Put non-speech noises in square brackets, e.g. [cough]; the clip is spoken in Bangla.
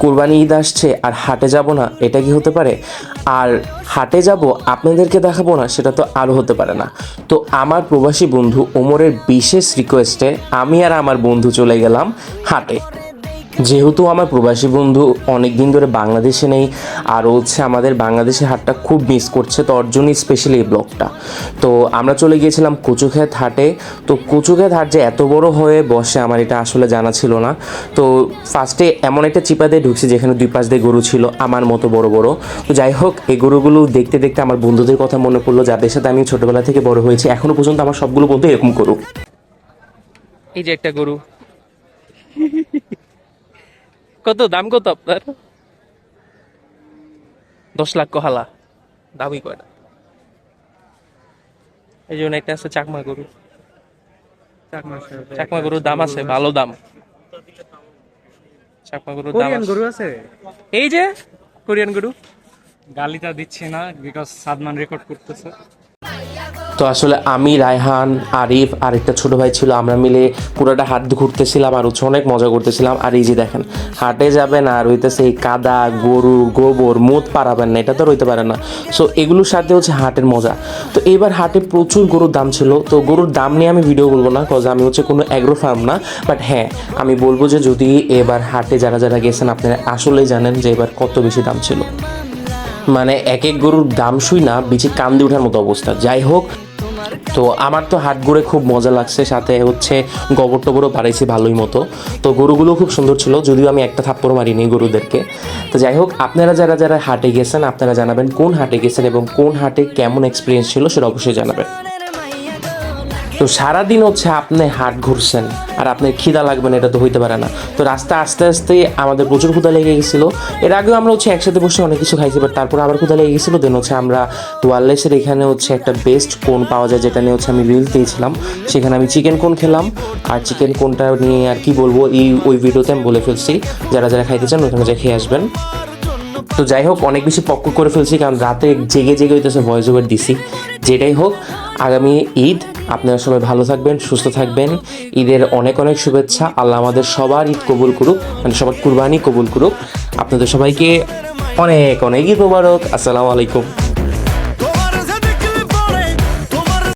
কুরবানি ঈদ আসছে আর হাটে যাব না, এটা কি হতে পারে? আর হাটে যাব, আপনাদেরকে দেখাবো না, সেটা তো আরও হতে পারে না। তো আমার প্রবাসী বন্ধু ওমরের বিশেষ রিকোয়েস্টে আমি আর আমার বন্ধু চলে গেলাম হাটে। যেহেতু আমার প্রবাসী বন্ধু অনেক দিন ধরে বাংলাদেশে নেই আর হচ্ছে আমাদের বাংলাদেশের হাটটা খুব মিস করছে তো ওর জন্যই স্পেশালি এই ব্লগটা তো আমরা চলে গিয়েছিলাম কচুক্ষেত হাটে। তো কচুক্ষেত হাট যে এত বড় হয়ে বসে আমার এটা আসলে জানা ছিল না। তো ফার্স্টে এমন একটা চিপা দিয়ে ঢুকছি যেখানে দুই পাশ দিয়ে গরু ছিল আমার মতো বড় বড়। তো যাই হোক এই গরুগুলো দেখতে দেখতে আমার বন্ধুদের কথা মনে পড়ল যাদের সাথে আমি ছোটবেলা থেকে বড় হয়েছি এখনও পর্যন্ত আমার সবগুলো বন্ধু এরকম করুক। এই যে একটা গরু। [laughs] কত দাম কত আপনার? দশ লাখ কহালা। দামই কয়টা এই জন্য একটা আছে চাকমা গরু। চাকমা গরুর দাম আছে ভালো দাম চাকমা গরুর দাম। গরু আছে? এই যে কোরিয়ান গরু। গালিটা দিচ্ছি না বিকজ সাদমান রেকর্ড করতেছে। তো আসলে আমি, রায়হান, আরিফ আর একটা ছোট ভাই ছিল, আমরা মিলে পুরোটা হাট ঘুরতেছিলাম আর হচ্ছে অনেক মজা করতেছিলাম। আর এই যে দেখেন, হাটে যাবেন আর হইতেছে এই কাদা, গরু, গোবর মুত পারাবেন না, এটা তো রইতে পারে না। সো এগুলোর সাথে হচ্ছে হাটের মজা। তো এইবার হাটে প্রচুর গরুর দাম ছিল, তো গরুর দাম নিয়ে আমি ভিডিও বলব না কজ আমি হচ্ছে কোনো অ্যাগ্রো ফার্ম না। বাট হ্যাঁ আমি বলব যে যদি এবার হাটে যারা যারা গেছেন, আপনারা আসলেই জানেন যে এবার কত বেশি দাম ছিল। মানে এক এক গরুর দাম শুই না বিচে কান্দি ওঠার মতো অবস্থা। যাই হোক তো আমার তো হাট ঘুরে খুব মজা লাগছে, সাথে হচ্ছে গোবর টোবরও বাড়াইছি ভালোই মতো। তো গরুগুলো খুব সুন্দর ছিল, যদিও আমি একটা থাপ্পড় মারিনি গরুদেরকে। তো যাই হোক, আপনারা যারা যারা হাটে গেছেন, আপনারা জানাবেন কোন হাটে গেছেন এবং কোন হাটে কেমন এক্সপিরিয়েন্স ছিল সেটা অবশ্যই জানাবেন। তো সারাদিন হচ্ছে আপনি হাট ঘুরছেন, আর আপনার খিদা লাগবে না, এটা তো হইতে পারে না। তো রাস্তা আস্তে আস্তে আমাদের প্রচুর ক্ষুদা লেগে গেছিল। এর আগেও আমরা হচ্ছে একসাথে বসে অনেক কিছু খাইছি বাট তারপর আবার ক্ষুদা লেগে গেছিল। দেন হচ্ছে আমরা ওয়ারলেসের এখানে হচ্ছে একটা বেস্ট কোন পাওয়া যায়, যেটা নিয়ে হচ্ছে আমি রিল দিয়েছিলাম। সেখানে আমি চিকেন কোন খেলাম। আর চিকেন কোনটা নিয়ে আর কি বলব, এই, ওই ভিডিওতে আমি বলে ফেলছি। যারা যারা খাইতে চান, ওখানে যা খেয়ে আসবেন। তো যাই হোক, অনেক বেশি পক্ক করে ফেলছি, কারণ রাতে জেগে জেগে হইতেছে ভয়েস ওভার দিছি। যেটাই হোক, আগামী ঈদ আপনারা সবাই ভালো থাকবেন, সুস্থ থাকবেন। ঈদের অনেক অনেক শুভেচ্ছা। আল্লাহ আমাদের সবার ঈদ কবুল করুক মানে সবার কুরবানি কবুল করুক। আপনাদের সবাইকে অনেক অনেক ঈদ মুবারক। আসসালামু আলাইকুম।